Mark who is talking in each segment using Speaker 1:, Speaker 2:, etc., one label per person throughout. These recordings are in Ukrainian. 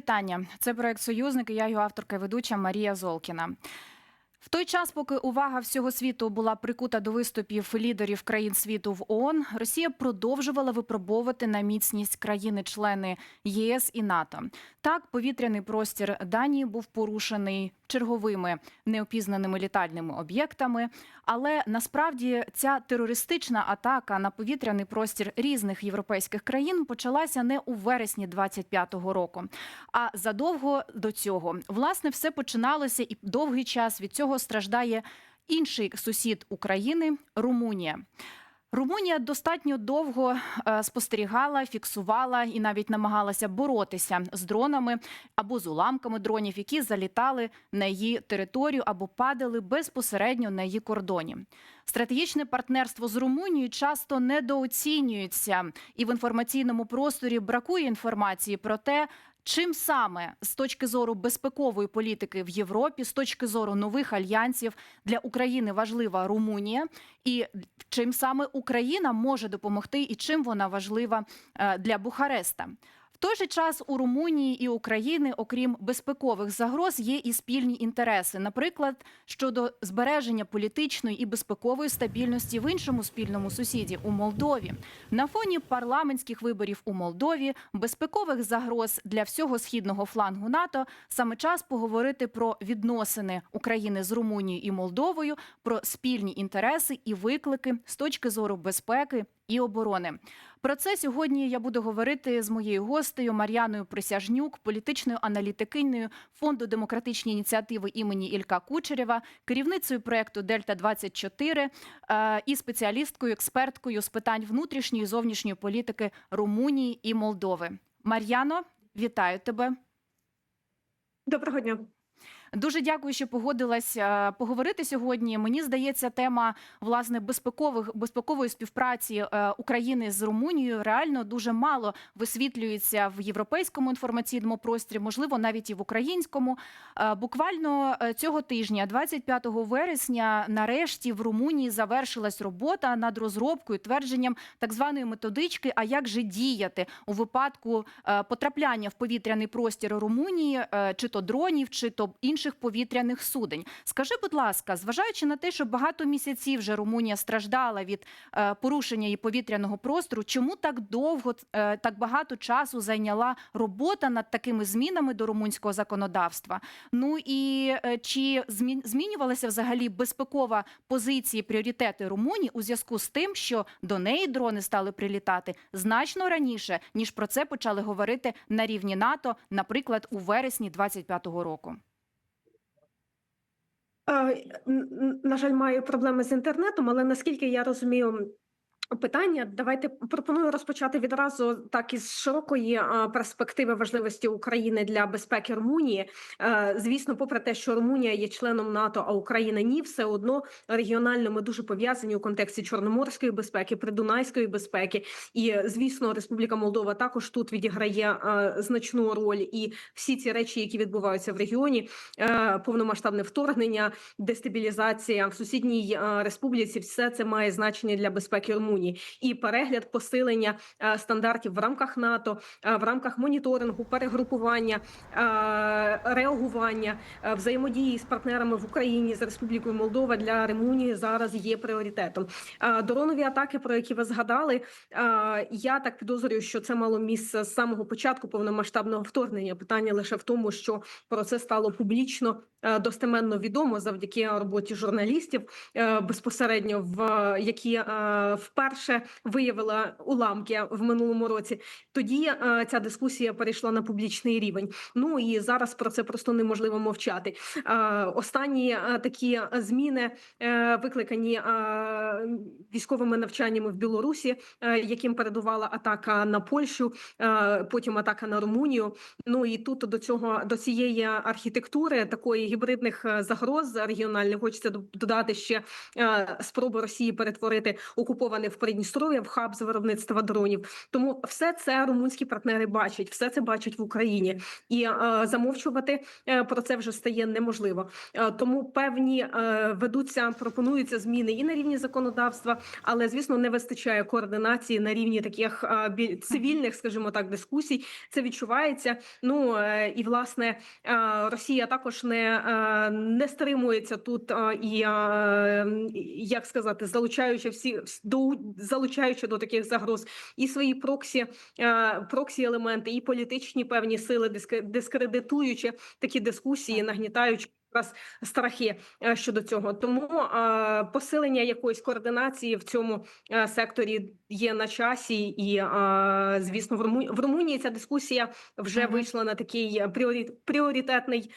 Speaker 1: вітання. Це проект Союзники. Я його авторка і ведуча Марія Золкіна. В той час, поки увага всього світу була прикута до виступів лідерів країн світу в ООН, Росія продовжувала випробовувати на міцність країни-члени ЄС і НАТО. Так, повітряний простір Данії був порушений черговими неопізнаними літальними об'єктами. Але насправді ця терористична атака на повітряний простір різних європейських країн почалася не у вересні 25-го року, а задовго до цього. Власне, все починалося, і довгий час від цього страждає інший сусід України Румунія. Румунія достатньо довго е, спостерігала, фіксувала і навіть намагалася боротися з дронами або з уламками дронів, які залітали на її територію або падали безпосередньо на її кордоні. Стратегічне партнерство з Румунією часто недооцінюється, і в інформаційному просторі бракує інформації про те. Чим саме з точки зору безпекової політики в Європі, з точки зору нових альянсів для України важлива Румунія, і чим саме Україна може допомогти, і чим вона важлива е, для Бухареста? Той же час у Румунії і України, окрім безпекових загроз, є і спільні інтереси, наприклад, щодо збереження політичної і безпекової стабільності в іншому спільному сусіді у Молдові. На фоні парламентських виборів у Молдові, безпекових загроз для всього східного флангу НАТО саме час поговорити про відносини України з Румунією і Молдовою, про спільні інтереси і виклики з точки зору безпеки і оборони. Про це сьогодні я буду говорити з моєю гостею Мар'яною Присяжнюк, політичною аналітикинею фонду демократичні ініціативи імені Ілька Кучерєва, керівницею проекту Дельта 24 е, і спеціалісткою, експерткою з питань внутрішньої і зовнішньої політики Румунії і Молдови. Мар'яно, вітаю тебе.
Speaker 2: Доброго дня.
Speaker 1: Дуже дякую, що погодилась е, поговорити сьогодні. Мені здається, тема власне безпекових безпекової співпраці е, України з Румунією реально дуже мало висвітлюється в європейському інформаційному просторі, можливо, навіть і в українському. Е, Буквально цього тижня, 25 вересня, нарешті в Румунії завершилась робота над розробкою твердженням так званої методички. А як же діяти у випадку потрапляння в повітряний простір Румунії, чи то дронів, чи то інших повітряних судень? Скажи, будь ласка, зважаючи на те, що багато місяців вже Румунія страждала від е, порушення її повітряного простору, чому так довго е, так багато часу зайняла робота над такими змінами до румунського законодавства? Ну і е, чи змін- змінювалася взагалі безпекова позиція, пріоритети Румунії у зв'язку з тим, що до неї дрони стали прилітати значно раніше, ніж про це почали говорити на рівні НАТО, наприклад, у вересні 25-го року?
Speaker 2: На жаль, маю проблеми з інтернетом, але наскільки я розумію питання, давайте пропоную розпочати відразу так із широкої е, перспективи важливості України для безпеки Румунії. Е, Звісно, попри те, що Румунія є членом НАТО, а Україна ні, все одно регіонально ми дуже пов'язані у контексті чорноморської безпеки, придунайської безпеки. І звісно, Республіка Молдова також тут відіграє е, значну роль. І всі ці речі, які відбуваються в регіоні, повномасштабне вторгнення, дестабілізація в сусідній республіці, все це має значення для безпеки Румунії. І перегляд посилення е, стандартів в рамках НАТО, е, в рамках моніторингу, перегрупування, е, реагування, взаємодії з партнерами в Україні з Республікою Молдова для Румунії зараз є пріоритетом. Дронові атаки, про які ви згадали, я так підозрюю, що це мало місце з самого початку повномасштабного вторгнення. Питання лише в тому, що про це стало публічно достеменно відомо завдяки роботі журналістів е, безпосередньо в які е, вперше виявила уламки в минулому році. Тоді е, ця дискусія перейшла на публічний рівень. Ну і зараз про це просто неможливо мовчати. Е, Останні е, такі зміни е, викликані е, військовими навчаннями в Білорусі, е, яким передувала атака на Польщу, е, потім атака на Румунію. Ну і тут до цього до цієї архітектури такої гібридних е, загроз регіональних. Хочеться додати ще е, спроби Росії перетворити окуповане в Придністров'я в хаб з виробництва дронів. Тому все це румунські партнери бачать, все це бачать в Україні, і е, замовчувати про це вже стає неможливо. Тому певні ведуться, пропонуються зміни і на рівні законодавства, але звісно не вистачає координації на рівні таких цивільних, скажімо так, дискусій. Це відчувається. Ну і власне Росія також не, не стримується тут е, і е, як сказати, залучаючи всі до залучаючи до таких загроз і свої проксі, е, проксі елементи, і політичні певні сили, диск- дискредитуючи такі дискусії, нагнітаючи. Якраз страхи е, щодо цього, тому е, посилення якоїсь координації в цьому е, секторі є на часі, і звісно, в Руму... Румунії ця дискусія вже вийшла на такий пріоритетний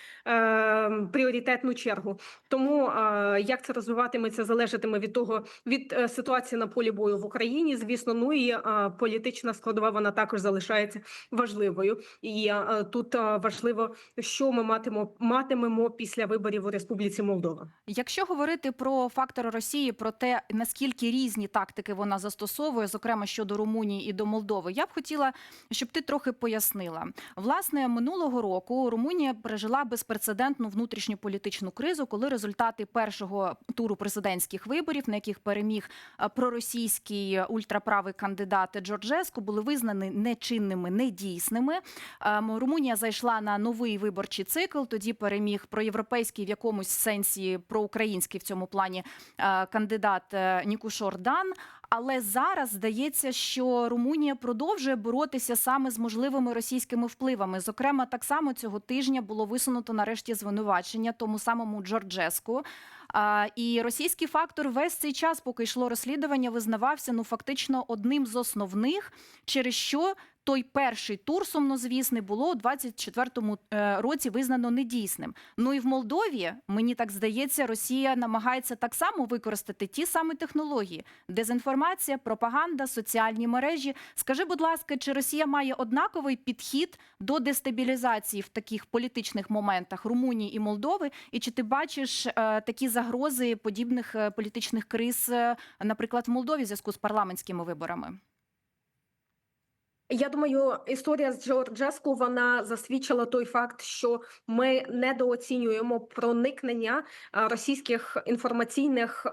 Speaker 2: пріоритетну чергу. Тому як це розвиватиметься, залежатиме від того від ситуації на полі бою в Україні. Звісно, ну і політична складова вона також залишається важливою. І тут важливо, що ми матимемо матимемо після виборів у Республіці Молдова.
Speaker 1: Якщо говорити про фактори Росії, про те наскільки різні тактики вона застосовує, зокрема щодо Румунії і до Молдови, я б хотіла, щоб ти трохи пояснила. Власне, минулого року Румунія пережила безпрецедентну внутрішню політичну кризу, коли результати першого туру президентських виборів, на яких переміг е, проросійський ультраправий кандидат Джорджеску, були визнані нечинними, недійсними. Ем, Румунія зайшла на новий виборчий цикл. Тоді переміг проєвропейський в якомусь сенсі проукраїнський в цьому плані е, кандидат е, Нікушор Дан. Але зараз здається, що Румунія продовжує боротися саме з можливими російськими впливами. Зокрема, так само цього тижня було висунуто нарешті звинувачення тому самому Джорджеску. А, і російський фактор весь цей час, поки йшло розслідування, визнавався ну фактично одним з основних, через що той перший тур сумнозвісний було у 24-му е, році визнано недійсним. Ну і в Молдові, мені так здається, Росія намагається так само використати ті самі технології: дезінформація, пропаганда, соціальні мережі. Скажи, будь ласка, чи Росія має однаковий підхід до дестабілізації в таких політичних моментах Румунії і Молдови? І чи ти бачиш е, такі загрози подібних е, політичних криз, наприклад, в Молдові в зв'язку з парламентськими виборами?
Speaker 2: Я думаю, історія з Джорджеску вона засвідчила той факт, що ми недооцінюємо проникнення російських інформаційних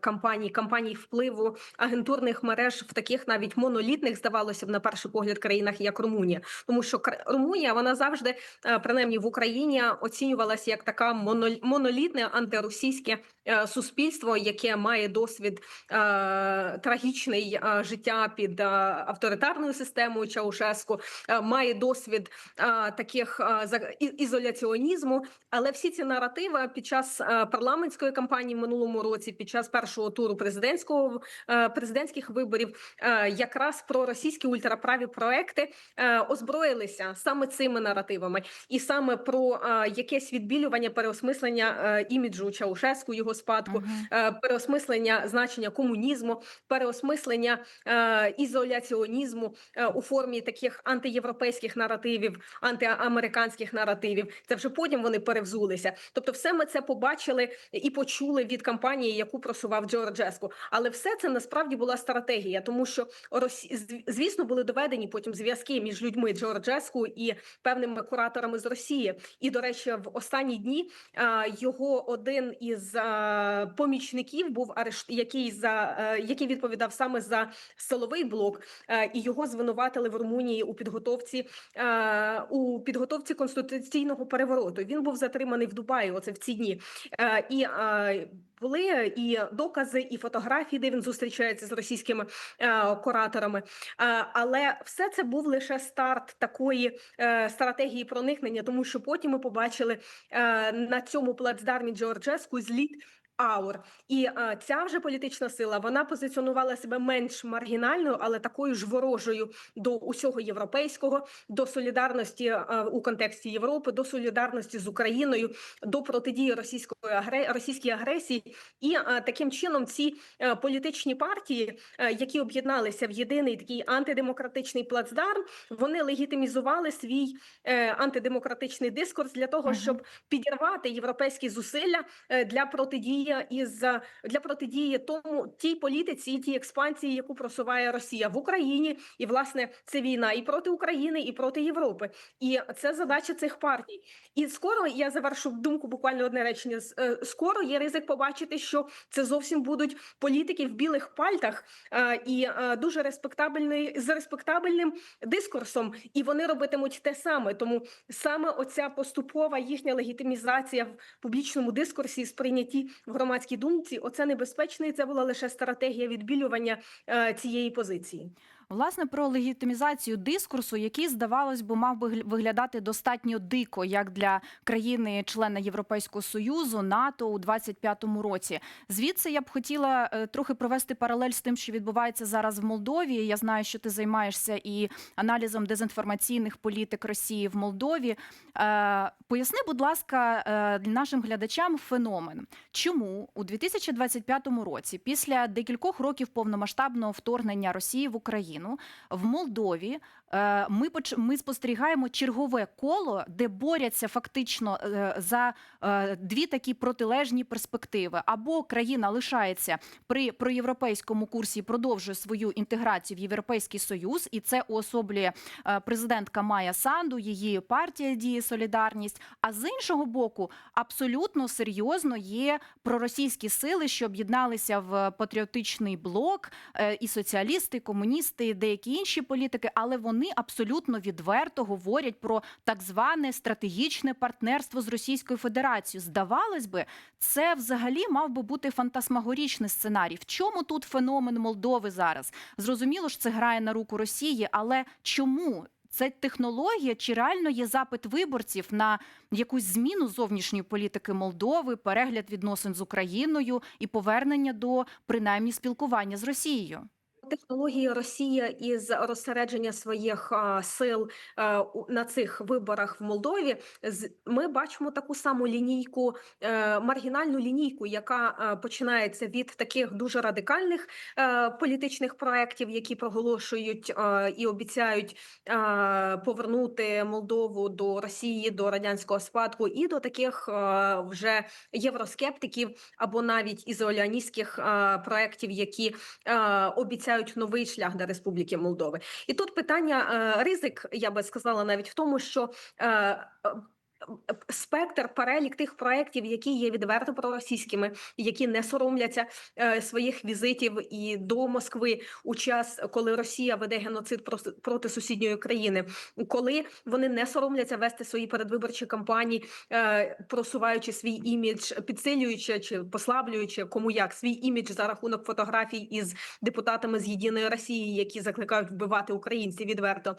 Speaker 2: кампаній, кампаній впливу агентурних мереж в таких навіть монолітних, здавалося б, на перший погляд країнах, як Румунія, тому що Румунія вона завжди, принаймні в Україні, оцінювалася як така монол- монолітне антиросійське е, суспільство, яке має досвід е, трагічний е, життя під е, авторитарною системою Чаушеску, е, має досвід е, таких е, ізоляціонізму. Але всі ці наративи під час е, парламентської кампанії в минулому році, під час першого туру президентського е, президентських виборів, е, якраз про російські ультраправі проекти е, озброїлися саме цими наративами, і саме про е, якесь відбілювання, переосмислення е, іміджу Чаушеску, його спадку,
Speaker 1: Мгм.
Speaker 2: е, переосмислення значення комунізму, переосмислення е, ізоляціонізму е, у формі таких антиєвропейських наративів, антиамериканських наративів. Це вже потім вони перевзулися. Тобто, все ми це побачили і почули від кампанії, яку просував Джорджеску. Але все це насправді була стратегія, тому що Росі... звісно були доведені потім зв'язки між людьми Джорджеску і певними кураторами з Росії. І до речі, в останні дні його один із помічників був арешт, який за е, який відповідав саме за силовий блок, е, і його звинуватили в Румунії у підготовці е, у підготовці конституційного перевороту. Він був затриманий в Дубаї. Оце в ці дні. Е, І е, були і докази, і фотографії, де він зустрічається з російськими е, кураторами. Е, Але все це був лише старт такої е, стратегії проникнення, тому що потім ми побачили е, на цьому плацдармі Джорджеску зліт аур. І е, ця вже політична сила вона позиціонувала себе менш маргінальною, але такою ж ворожою до усього європейського, до солідарності е, у контексті Європи, до солідарності з Україною, до протидії російської агре... російській агресії. І е, таким чином ці е, політичні партії, е, які об'єдналися в єдиний такий антидемократичний плацдарм, вони легітимізували свій е, антидемократичний дискурс для того, щоб підірвати європейські зусилля е, для протидії із е, для протидії тому тій політиці, і тій експансії, яку просуває Росія в Україні, і власне це війна і проти України, і проти Європи. І це задача цих партій. І скоро я завершу думку буквально одне речення. е, Скоро є ризик побачити, що це зовсім будуть політики в білих пальтах е, і е, дуже респектабельний з респектабельним дискурсом, і вони робитимуть те саме. Тому саме оця поступова їхня легітимізація в публічному дискурсі і сприйнятті в громадській думці, оце небезпечно, і це була лише стратегія відбілювання е, цієї позиції.
Speaker 1: Власне, про легітимізацію дискурсу, який, здавалось би, мав би гл- виглядати достатньо дико, як для країни-члена Європейського союзу НАТО у 25-му році. Звідси я б хотіла е, трохи провести паралель з тим, що відбувається зараз в Молдові. Я знаю, що ти займаєшся і аналізом дезінформаційних політик Росії в Молдові. Е, Поясни, будь ласка, е, нашим глядачам феномен. Чому у 2025 році, після декількох років повномасштабного вторгнення Росії в Україну, в Молдові ми поч- ми спостерігаємо чергове коло, де борються фактично е, за е, дві такі протилежні перспективи: або країна лишається при проєвропейському курсі, продовжує свою інтеграцію в Європейський Союз, і це уособлює е, президентка Майя Санду, її партія діє Солідарність. А з іншого боку, абсолютно серйозно є проросійські сили, що об'єдналися в патріотичний блок, е, і соціалісти, і комуністи, і деякі інші політики, але вони абсолютно відверто говорять про так зване стратегічне партнерство з Російською Федерацією. Здавалось би, це взагалі мав би бути фантасмагорічний сценарій. В чому тут феномен Молдови зараз? Зрозуміло ж, це грає на руку Росії, але чому? Це технологія чи реально є запит виборців на якусь зміну зовнішньої політики Молдови, перегляд відносин з Україною і повернення до принаймні спілкування з Росією?
Speaker 2: Технології Росія із розсередження своїх сил на цих виборах в Молдові. з- Ми бачимо таку саму лінійку, е, маргінальну лінійку, яка починається від таких дуже радикальних е, політичних проєктів, які проголошують і обіцяють повернути Молдову до Росії, до радянського спадку, і до таких вже євроскептиків або навіть ізоляністських проєктів, які е, обіцяють новий шлях для Республіки Молдови. І тут питання е, ризик, я би сказала, навіть в тому, що е, спектр, перелік тих проєктів, які є відверто проросійськими, які не соромляться е, своїх візитів і до Москви у час, коли Росія веде геноцид проти сусідньої країни, коли вони не соромляться вести свої передвиборчі кампанії, е, просуваючи свій імідж, підсилюючи чи послаблюючи кому як свій імідж за рахунок фотографій із депутатами з єдиної Росії, які закликають вбивати українців відверто.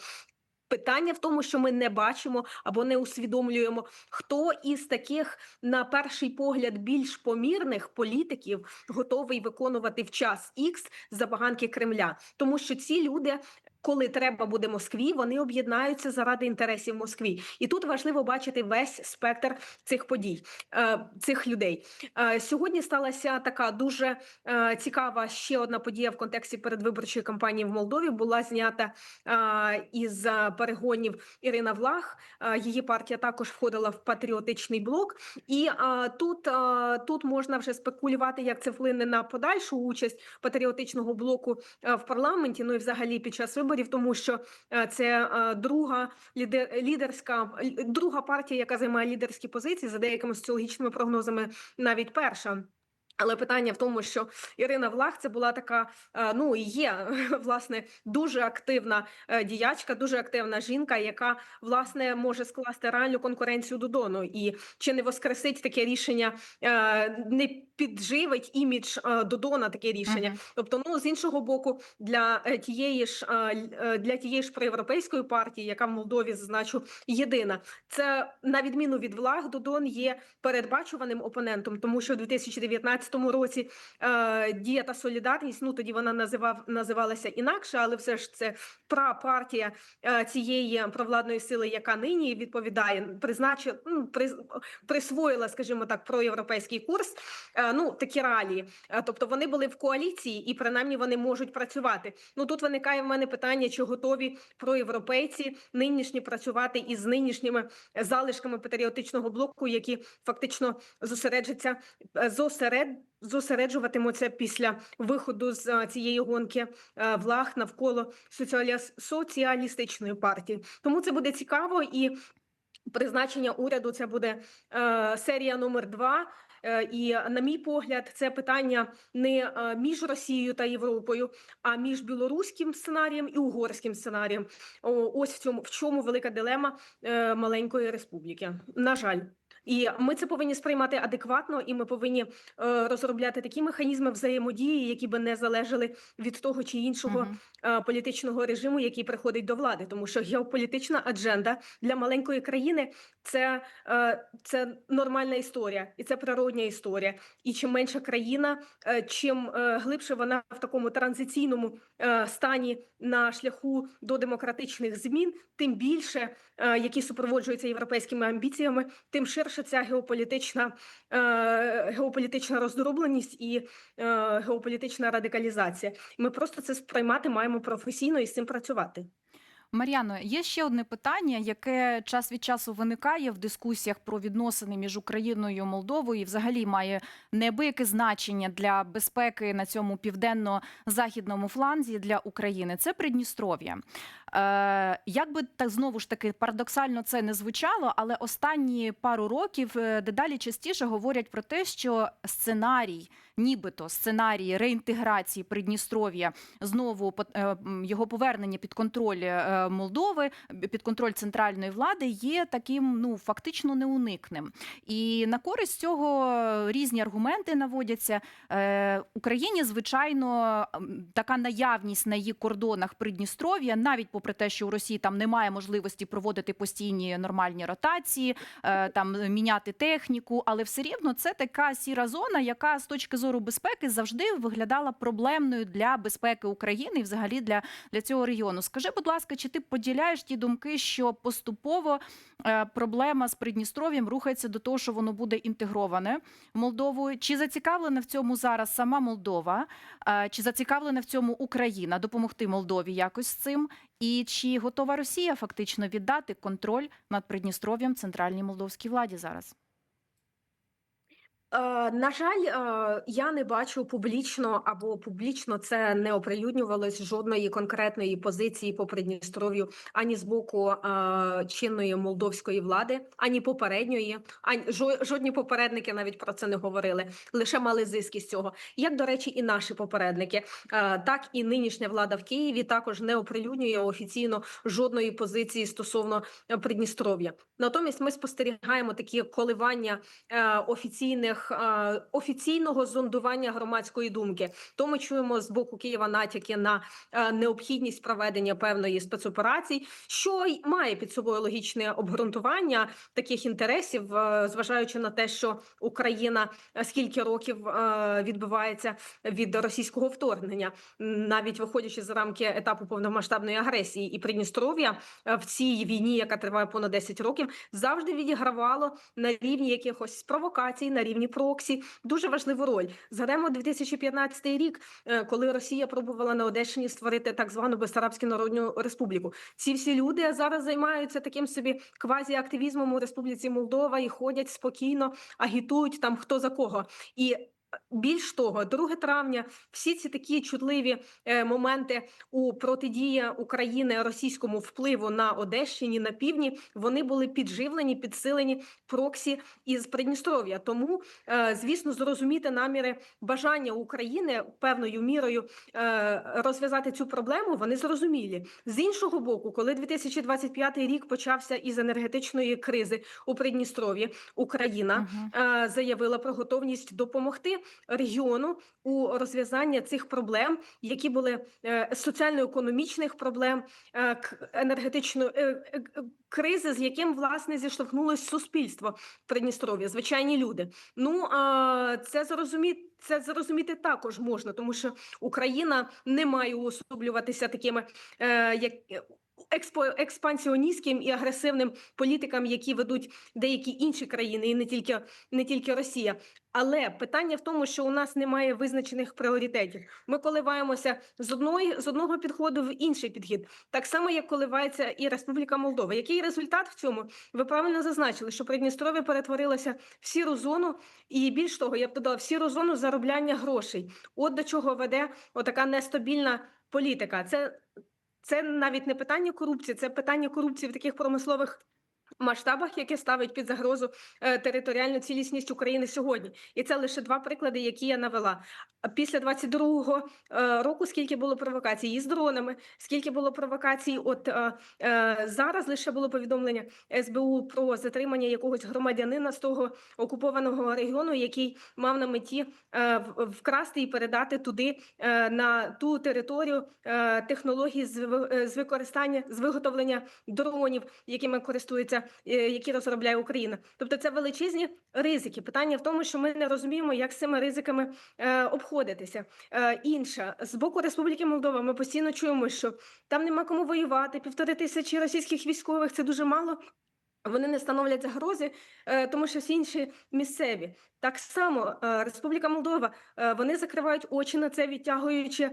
Speaker 2: Питання в тому, що ми не бачимо або не усвідомлюємо, хто із таких, на перший погляд, більш помірних політиків готовий виконувати в час ікс забаганки Кремля, тому що ці люди. Коли треба буде Москві, вони об'єднаються заради інтересів Москві, і тут важливо бачити весь спектр цих подій, е, цих людей. Е, Сьогодні сталася така дуже е, цікава ще одна подія в контексті передвиборчої кампанії в Молдові. Була знята із перегонів Ірина Влах. Її партія також входила в патріотичний блок, і тут, тут можна вже спекулювати, як це вплине на подальшу участь патріотичного блоку в парламенті. Ну і взагалі під час виборів, тому що е, це е, друга лідер, лідерська друга партія, яка займає лідерські позиції за деякими соціологічними прогнозами, навіть перша. Але питання в тому, що Ірина Влах це була така, е, ну і є власне дуже активна е, діячка, дуже активна жінка, яка власне може скласти реальну конкуренцію Додону. І чи не воскресить таке рішення, е, не підживить імідж Додона таке рішення.
Speaker 1: Мгм.
Speaker 2: Тобто, ну з іншого боку, для тієї ж для тієї ж проєвропейської партії, яка в Молдові зазначу єдина, це на відміну від влаг, Додон є передбачуваним опонентом, тому що в 2019 2014 році е, Дія Солідарність. Ну тоді вона називав називалася інакше, але все ж це прапартія е, цієї провладної сили, яка нині відповідає, призначила ну, присвоїла, скажімо так, проєвропейський курс. Е, ну такі реалії. Тобто вони були в коаліції, і принаймні вони можуть працювати. Ну тут виникає в мене питання, чи готові проєвропейці нинішні працювати із нинішніми залишками патріотичного блоку, які фактично зосереджаться зосеред. Зосереджуватимуться після виходу з е, цієї гонки е, влаг навколо соціалі... соціалістичної партії. Тому це буде цікаво і призначення уряду це буде е, серія номер два. І на мій погляд, це питання не між Росією та Європою, а між білоруським сценарієм і угорським сценарієм. Ось в цьому в чому велика дилема маленької республіки. На жаль. І ми це повинні сприймати адекватно, і ми повинні е, розробляти такі механізми взаємодії, які би не залежали від того чи іншого е, політичного режиму, який приходить до влади, тому що геополітична адженда для маленької країни це, е, це нормальна історія, і це природня історія. І чим менша країна, е, чим е, глибше вона в такому транзиційному е, стані на шляху до демократичних змін, тим більше, е, які супроводжуються європейськими амбіціями, тим ширше ця геополітична, е, геополітична роздробленість і е, геополітична радикалізація. Ми просто це сприймати маємо професійно і з цим працювати.
Speaker 1: Мар'яно, є ще одне питання, яке час від часу виникає в дискусіях про відносини між Україною і Молдовою, і взагалі має неабияке значення для безпеки на цьому південно-західному фланзі для України. Це Придністров'я. Е, як би так знову ж таки парадоксально це не звучало, але останні пару років е, дедалі частіше говорять про те, що сценарій, нібито сценарій реінтеграції Придністров'я знову е, його повернення під контроль е, Молдови, під контроль центральної влади є таким ну фактично неуникним. І на користь цього різні аргументи наводяться. Е, Україні, звичайно, така наявність на її кордонах Придністров'я, навіть попри те, що у Росії там немає можливості проводити постійні нормальні ротації, там міняти техніку, але все рівно це така сіра зона, яка з точки зору безпеки завжди виглядала проблемною для безпеки України і взагалі для, для цього регіону. Скажи, будь ласка, чи ти поділяєш ті думки, що поступово е, проблема з Придністров'ям рухається до того, що воно буде інтегроване в Молдову? Чи зацікавлена в цьому зараз сама Молдова? Е, Чи зацікавлена в цьому Україна допомогти Молдові якось з цим? І чи готова Росія фактично віддати контроль над Придністров'ям центральній молдовській владі зараз?
Speaker 2: Е, На жаль, е, я не бачу публічно або публічно це не оприлюднювалось жодної конкретної позиції по Придністров'ю ані з боку е, чинної молдовської влади, ані попередньої, ані жо- жодні попередники навіть про це не говорили. Лише мали зиски з цього. Як до речі, і наші попередники, так і нинішня влада в Києві також не оприлюднює офіційно жодної позиції стосовно Придністров'я. Натомість ми спостерігаємо такі коливання е, е, офіційного зондування громадської думки. То ми чуємо з боку Києва натяки на е, необхідність проведення певної спецоперації, що й має під собою логічне обґрунтування таких інтересів, е, зважаючи на те, що Україна е, скільки років відбивається від російського вторгнення, навіть виходячи з рамки етапу повномасштабної агресії, і Придністров'я в цій війні, яка триває понад 10 років, завжди відігравало на рівні якихось провокацій, на рівні проксі дуже важливу роль. Згадаємо 2015 рік, е, коли Росія пробувала на Одещині створити так звану Бессарабську Народну Республіку. Ці всі люди зараз займаються таким собі квазіактивізмом у Республіці Молдова і ходять спокійно, агітують там хто за кого. І більш того, 2 травня всі ці такі чутливі е, моменти у протидії України російському впливу на Одещині на півдні вони були підживлені, підсилені проксі із Придністров'я. Тому, е, звісно, зрозуміти наміри бажання України певною мірою е, розв'язати цю проблему. Вони зрозумілі з іншого боку, коли 2025 рік почався із енергетичної кризи у Придністров'ї, Україна е, заявила про готовність допомогти регіону у розв'язання цих проблем, які були е, соціально-економічних проблем, е, енергетичної е, кризи, з яким власне зіштовхнулось суспільство в Придністров'ї, звичайні люди. Ну це зрозуміти. Це зрозуміти також можна, тому що Україна не має уособлюватися такими е, як експансіоністським і агресивним політикам, які ведуть деякі інші країни, і не тільки не тільки Росія. Але питання в тому, що у нас немає визначених пріоритетів. Ми коливаємося з одної з одного підходу в інший підхід, так само як коливається і Республіка Молдова. Який результат в цьому? Ви правильно зазначили, що Придністров'я перетворилося в сіру зону, і більш того, я б додала в сіру зону заробляння грошей. От до чого веде отака нестабільна політика. Це це навіть не питання корупції, це питання корупції в таких промислових масштабах, яке ставить під загрозу е, територіальну цілісність України сьогодні. І це лише два приклади, які я навела. Після 22-го е, року скільки було провокацій із дронами, скільки було провокацій, от е, зараз лише було повідомлення СБУ про затримання якогось громадянина з того окупованого регіону, який мав на меті вкрасти і передати туди на ту територію технології з ви- з використання з виготовлення дронів, якими користується, е, які розробляє Україна. Тобто це величезні ризики. Питання в тому, що ми не розуміємо, як з цими ризиками е, обходитися. Е, інше з боку Республіки Молдова ми постійно чуємо, що там нема кому воювати. Півтори тисячі російських військових це дуже мало. Вони не становлять загрози, е, тому що всі інші місцеві. Так само е, Республіка Молдова е, вони закривають очі на це, відтягуючи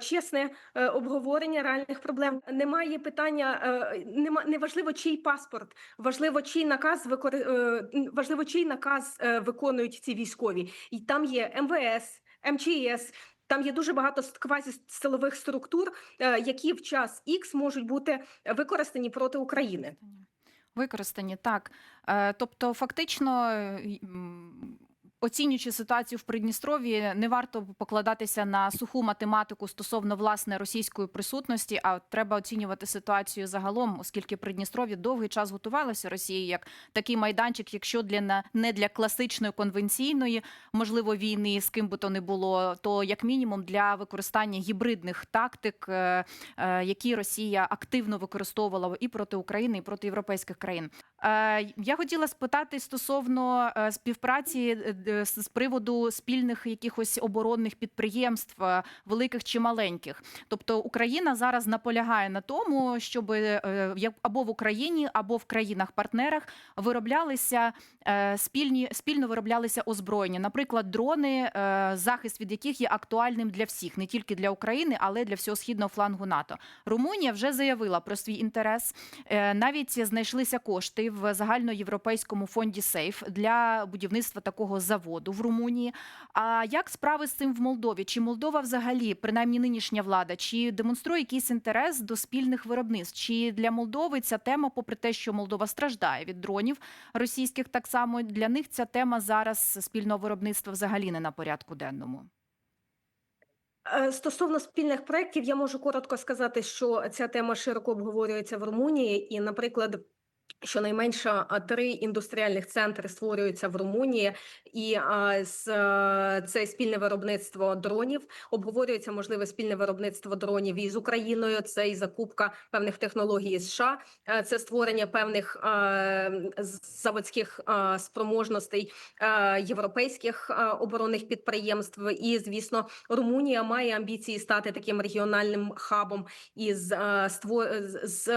Speaker 2: чесне обговорення реальних проблем. Немає питання, нема неважливо, чий паспорт, важливо, чий наказ викори... важливо, чий наказ виконують ці військові. І там є МВС, МЧС. Там є дуже багато квазісилових структур, які в час Х можуть бути використані проти України.
Speaker 1: Використані так. Е, Тобто, фактично, е, оцінюючи ситуацію в Придністров'ї, не варто покладатися на суху математику стосовно власне російської присутності, а треба оцінювати ситуацію загалом, оскільки Придністров'я довгий час готувалося Росії як такий майданчик, якщо для не для класичної конвенційної, можливо, війни з ким би то не було, то як мінімум для використання гібридних тактик, е, е, які Росія активно використовувала і проти України, і проти європейських країн. Е, Я хотіла спитати стосовно е, співпраці е, з приводу спільних якихось оборонних підприємств, великих чи маленьких. Тобто Україна зараз наполягає на тому, щоб або в Україні, або в країнах-партнерах вироблялися спільні спільно вироблялися озброєння, наприклад, дрони, захист від яких є актуальним для всіх, не тільки для України, але й для всього східного флангу НАТО. Румунія вже заявила про свій інтерес. Навіть знайшлися кошти в загальноєвропейському фонді Сейф для будівництва такого заводу в Румунії. А як справи з цим в Молдові? Чи Молдова взагалі, принаймні нинішня влада, чи демонструє якийсь інтерес до спільних виробництв? Чи для Молдови ця тема, попри те, що Молдова страждає від дронів російських, так само для них ця тема зараз спільного виробництва взагалі не на порядку денному?
Speaker 2: Е, Стосовно спільних проєктів, я можу коротко сказати, що ця тема широко обговорюється в Румунії, і, наприклад. Щонайменше три індустріальних центри створюються в Румунії, і з, е, це спільне виробництво дронів. Обговорюється можливе спільне виробництво дронів із Україною. Це і закупка певних технологій з США, е, це створення певних е, заводських спроможностей європейських оборонних підприємств. І, звісно, Румунія має амбіції стати таким регіональним хабом із з,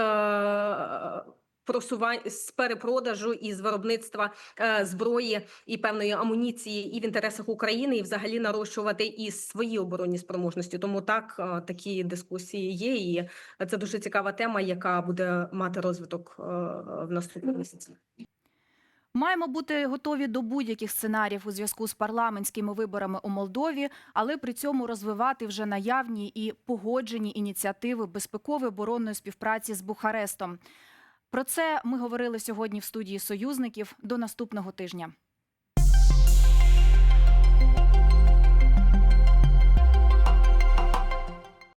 Speaker 2: просувань з перепродажу і з виробництва е, зброї і певної амуніції і в інтересах України, і взагалі нарощувати і свої оборонні спроможності. Тому так е, такі дискусії є, і це дуже цікава тема, яка буде мати розвиток е, в наступних місяцях.
Speaker 1: Маємо бути готові до будь-яких сценаріїв у зв'язку з парламентськими виборами у Молдові, але при цьому розвивати вже наявні і погоджені ініціативи безпекової оборонної співпраці з Бухарестом. Про це ми говорили сьогодні в студії союзників. До наступного тижня.